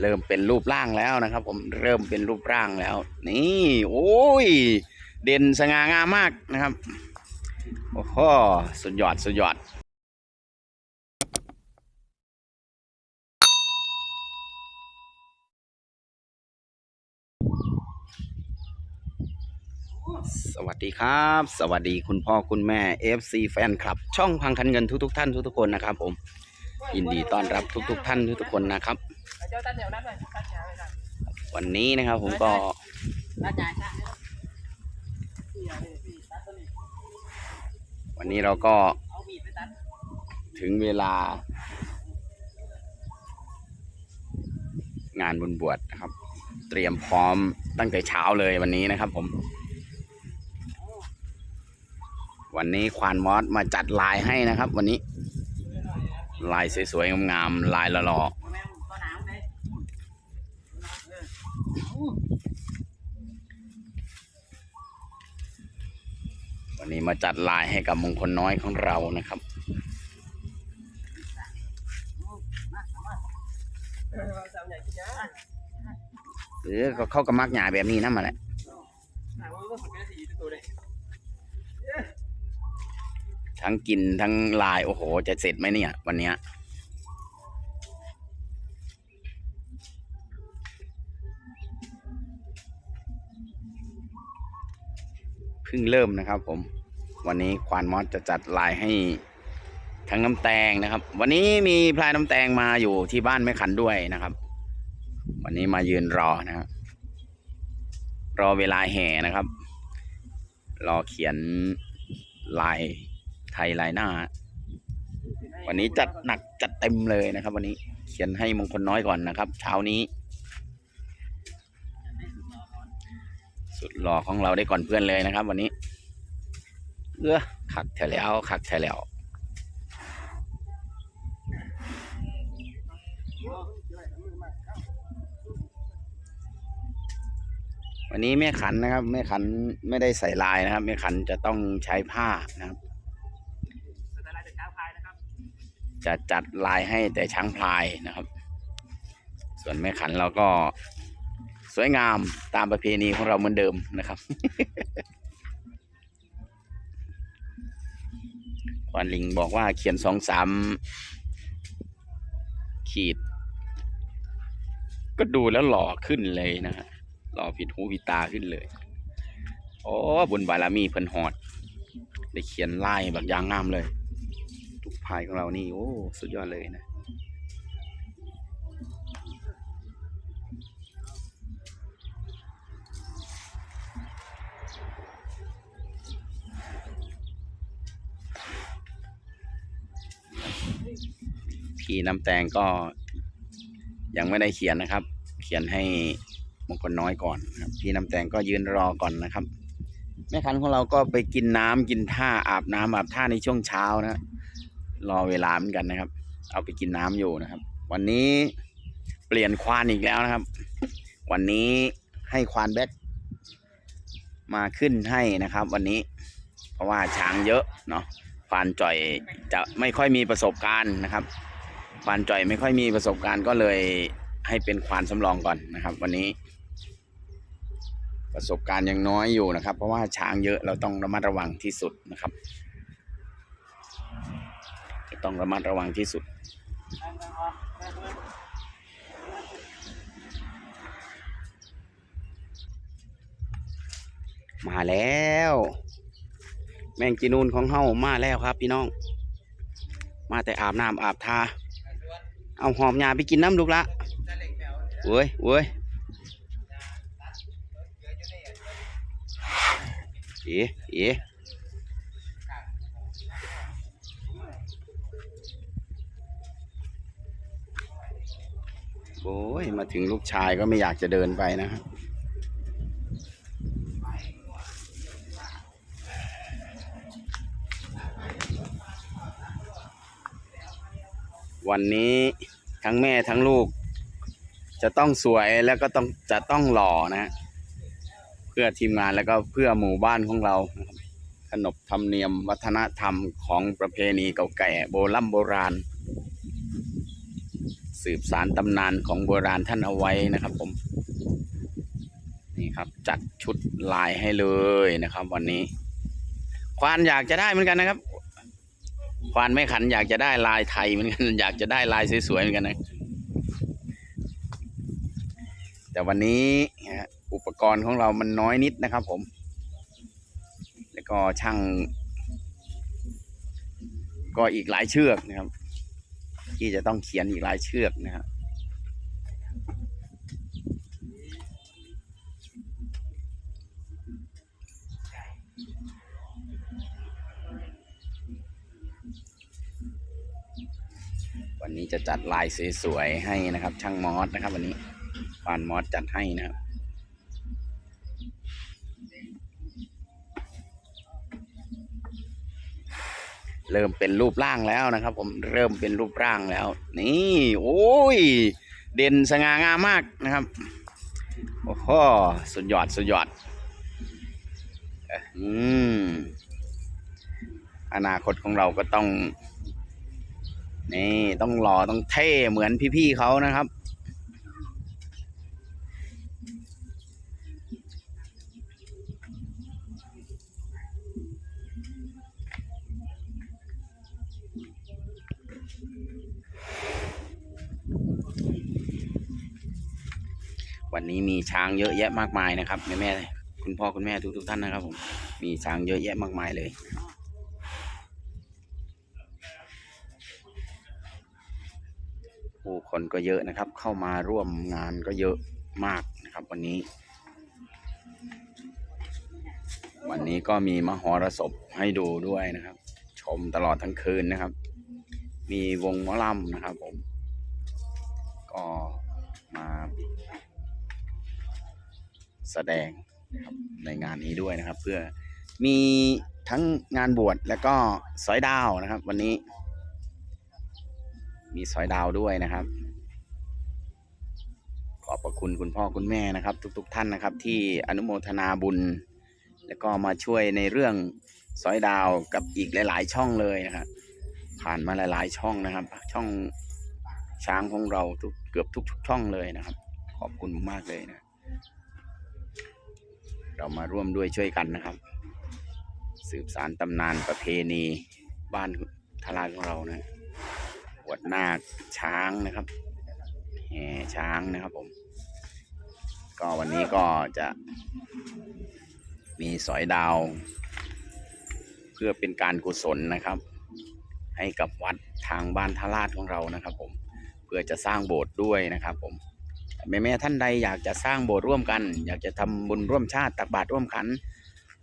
เริ่มเป็นรูปร่างแล้วนะครับ ผมเริ่มเป็นรูปร่างแล้ว นี่โอ้ย เด่นสง่างามมากนะครับโอ้โหสุดยอดสุดยอดสวัสดีครับ สวัสดีคุณพ่อคุณแม่ FC แฟนคลับ ช่องพังคันเงินทุกๆ ท่านทุกๆคนนะครับผมยินดีต้อนรับทุกๆ ท่านทุกๆคนนะครับ วันนี้นะครับผมก็วันนี้เราก็ถึงเวลา งานบุญบวชนะครับ เตรียมพร้อมตั้งแต่เช้าเลยวันนี้นะครับผม วันนี้ควานมอสมาจัดลายให้นะครับ วันนี้ ลายสวยๆงามๆลายหล่อ วันนี้มาจัดลายให้กับมงคลน้อยของเรานะครับสามใหรือเข้ากับมักหยาแบบนี้นั่นมาแหละทั้งกินทั้งลายโอ้โห จะเสร็จไหมเนี่ย วันเนี้ย เพิ่งเริ่มนะครับ ผม วันนี้ควานมอสจะจัดลายให้ทั้งน้ำแตงนะครับ วันนี้มีพลายน้ำแตงมาอยู่ที่บ้านแม่ขันด้วยนะครับ วันนี้มายืนรอนะครับรอเวลาแห่นะครับ รอเขียนลายไทยลายหน้า วันนี้จัดหนักจัดเต็มเลยนะครับ วันนี้เขียนให้มงคลน้อยก่อนนะครับ เช้านี้ สุดหล่อของเราได้ก่อนเพื่อนเลยนะครับ วันนี้เออขักแถวแล้วขักแถวแล้ววันนี้แม่ขันนะครับแม่ขันไม่ได้ใส่ลายนะครับแม่ขันจะต้องใช้ผ้านะครับจากเช้าพายนะครับจะจัดลายให้แต่ช้างพลายนะครับ ส่วนแม่ขันเราก็ สวยงามตามประเพณีของเราเหมือนเดิมนะครับควานลิงบอกว่าเขียนสองสามขีด ก็ดูแล้วหล่อขึ้นเลยนะฮะหล่อผิดหูผิดตาขึ้นเลยโอ้บุญบารมีเพิ่นหอด ได้เขียนลายแบบยางงามเลย ทุกพายของเรานี่ โอ้ สุดยอดเลยนะ พี่น้ำแตงก็ยังไม่ได้เขียนนะครับ เขียนให้มงคลน้อยก่อนครับ พี่น้ำแตงก็ยืนรอก่อนนะครับ แม่คันของเราก็ไปกินน้ำกินท่าอาบน้ำอาบท่าในช่วงเช้านะ รอเวลาเหมือนกันนะครับ เอาไปกินน้ำอยู่นะครับ วันนี้เปลี่ยนควานอีกแล้วนะครับ วันนี้ให้ควานแบ็คมาขึ้นให้นะครับ วันนี้ เพราะว่าช้างเยอะเนาะ ควานจ่อยจะไม่ค่อยมีประสบการณ์นะครับควานจ่อยไม่ค่อยมีประสบการณ์ก็เลยให้เป็นควานสำรองก่อนนะครับ วันนี้ ประสบการณ์ยังน้อยอยู่นะครับ เพราะว่าช้างเยอะเราต้องระมัดระวังที่สุดนะครับ จะต้องระมัดระวังที่สุดมาแล้ว แมงจีนูนของเฮามาแล้วครับ พี่น้อง มาแต่อาบน้ำอาบทา เอาหอมยาไปกินน้ำลูกละเว้ยเว้ยเอ๋เอ๋โอ้ย มาถึงลูกชายก็ไม่อยากจะเดินไปนะครับ วันนี้ทั้งแม่ทั้งลูก จะต้องสวยแล้วก็ต้องจะต้องหล่อนะ เพื่อทีมงานแล้วก็เพื่อหมู่บ้านของเราขนบธรรมเนียมวัฒนธรรมของประเพณีเก่าแก่โบราณโบราณ สืบสารตำนานของโบราณท่านเอาไว้นะครับผมนี่ครับจัดชุดลายให้เลยนะครับ วันนี้ควานอยากจะได้เหมือนกันนะครับ ควานไม่ขันอยากจะได้ลายไทยเหมือนกัน อยากจะได้ลายสวยๆเหมือนกันนะ แต่วันนี้อุปกรณ์ของเรามันน้อยนิดนะครับผม แล้วก็ช่าง ก็อีกหลายเชือกนะครับ ที่จะต้องเขียนอีกหลายเชือกนะครับ นี้จะจัดลายสวยๆให้นะครับ ช่างมอสนะครับ วันนี้ปานมอสจัดให้นะครับเริ่มเป็นรูปร่างแล้วนะครับ ผมเริ่มเป็นรูปร่างแล้ว นี่ โอ้ย เด่นสง่างามมากนะครับโอ้โหสุดยอดสุดยอดอืมอนาคตของเราก็ต้อง นี่ต้องหล่อต้องเท่เหมือนพี่ๆเขานะครับ วันนี้มีช้างเยอะแยะมากมายนะครับแม่แม่คุณพ่อคุณแม่ทุกๆท่านนะครับผมมีช้างเยอะแยะมากมายเลย ผู้คนก็เยอะนะครับ เข้ามาร่วมงานก็เยอะมากนะครับ วันนี้ วันนี้ก็มีมหรสพให้ดูด้วยนะครับ ชมตลอดทั้งคืนนะครับ มีวงมอลำนะครับผม ก็มาแสดงนะครับในงานนี้ด้วยนะครับ เพื่อมีทั้งงานบวชแล้วก็สอยดาวนะครับ วันนี้ มีสอยดาวด้วยนะครับ ขอบพระคุณคุณพ่อคุณแม่นะครับ ทุกๆทท่านนะครับ ที่อนุโมทนาบุญ แล้วก็มาช่วยในเรื่องสอยดาวกับอีกหลาย ๆ ช่องเลยนะครับผ่านมาหลาย ๆ ช่องนะครับ ช่องช้างของเราทุกเกือบทุกช่องเลยนะครับ ขอบคุณมากเลยนะ เรามาร่วมด้วยช่วยกันนะครับ สืบสารตำนานประเพณีบ้านทลาของเรานะ วดนาคช้างนะครับแห่ช้างนะครับผม ก็วันนี้ก็จะมีสอยดาว เพื่อเป็นการกุศลนะครับ ให้กับวัดทางบ้านทลาดของเรานะครับ ผมเพื่อจะสร้างโบสถ์ด้วยนะครับ ผมแม่แม่ท่านใดอยากจะสร้างโบสถ์ร่วมกัน อยากจะทำบุญร่วมชาติตักบาตรร่วมขัน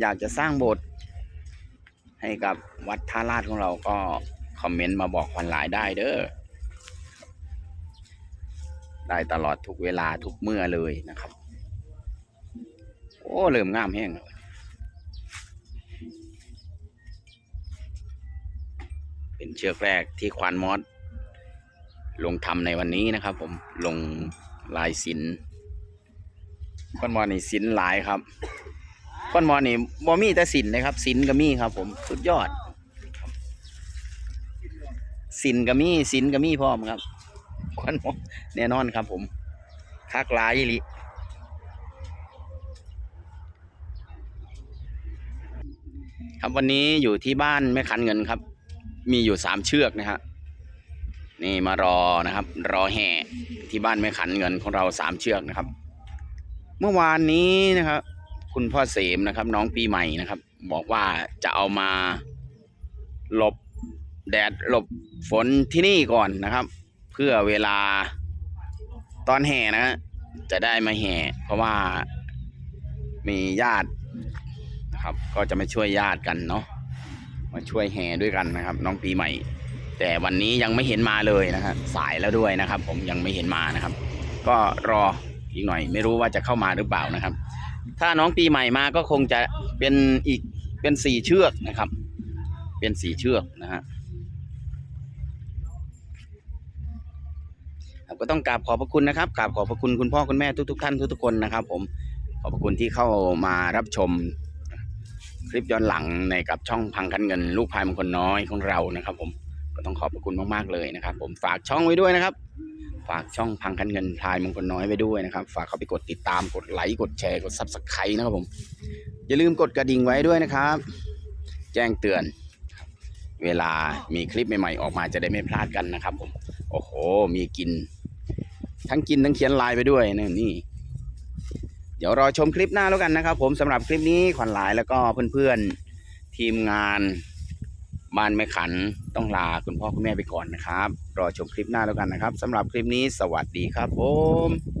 อยากจะสร้างโบสถ์ให้กับวัดท่าลาดของเราก็ คอมเมนต์มาบอกควันหลายได้เด้อ ได้ตลอดทุกเวลาทุกเมื่อเลยนะครับ โอ้เริ่มงามแห้งแล้วเป็นเชือกแรกที่ควานมอสลงทำในวันนี้นะครับ ผมลงลายศิลป์ก้อนมอนี่ศิลป์หลายครับก้อนมอนี่บ่มีแต่ศิลป์นะครับศิลป์ก็มีครับ ผมสุดยอด ศิลป์ก็มีศิลป์ก็มีพร้อมครับก้อนมอแน่นอนครับผมคักลายอีหลิครับวันนี้อยู่ที่บ้านแม่คันเงินครับ มีอยู่สามเชือกนะฮะนี่มารอนะครับ รอแห่ที่บ้านแม่ขันเงินของเราสามเชือกนะครับ เมื่อวานนี้นะครับ คุณพ่อเสมนะครับ น้องปีใหม่นะครับ บอกว่าจะเอามาหลบ แดดหลบฝนที่นี่ก่อนนะครับ เพื่อเวลาตอนแห่นะจะได้มาแห่ เพราะว่ามีญาตินะครับ ก็จะมาช่วยญาติกันเนาะมาช่วยแห่ด้วยกันนะครับ น้องปีใหม่ แต่วันนี้ยังไม่เห็นมาเลยนะครับสายแล้วด้วยนะครับ ผมยังไม่เห็นมานะครับ ก็รออีกหน่อย ไม่รู้ว่าจะเข้ามาหรือเปล่านะครับ ถ้าน้องปีใหม่มาก็คงจะเป็นอีกเป็นสี่เชือกนะครับ เป็นสี่เชือกนะฮะครับ ก็ต้องกราบขอบพระคุณนะครับกราบขอบพระคุณคุณพ่อคุณแม่ทุกๆท่านทุกๆคนนะครับ ผมขอบพระคุณที่เข้ามารับชม คลิปย้อนหลังในกับช่องพังคันเงิน ลูกพายมงคลน้อยของเรานะครับ ผมก็ต้องขอบพระคุณมากๆเลยนะครับ ผมฝากช่องไว้ด้วยนะครับ ฝากช่องพังคันเงินพายมงคลน้อยไว้ด้วยนะครับ ฝากเข้าไปกดติดตามกดไลค์กดแชร์กดซับสไครต์นะครับผม อย่าลืมกดกระดิ่งไว้ด้วยนะครับ แจ้งเตือน เวลามีคลิปใหม่ๆออกมาจะได้ไม่พลาดกันนะครับ ผม โอ้โห มีกิน ทั้งกินทั้งเขียนลายไปด้วยนี่นี่ เดี๋ยวรอชมคลิปหน้าแล้วกันนะครับ ผมสำหรับคลิปนี้ขวัญหลายแล้วก็เพื่อนๆทีมงานบ้านแม่ขันต้องลาคุณพ่อคุณแม่ไปก่อนนะครับ รอชมคลิปหน้าแล้วกันนะครับสำหรับคลิปนี้สวัสดีครับผม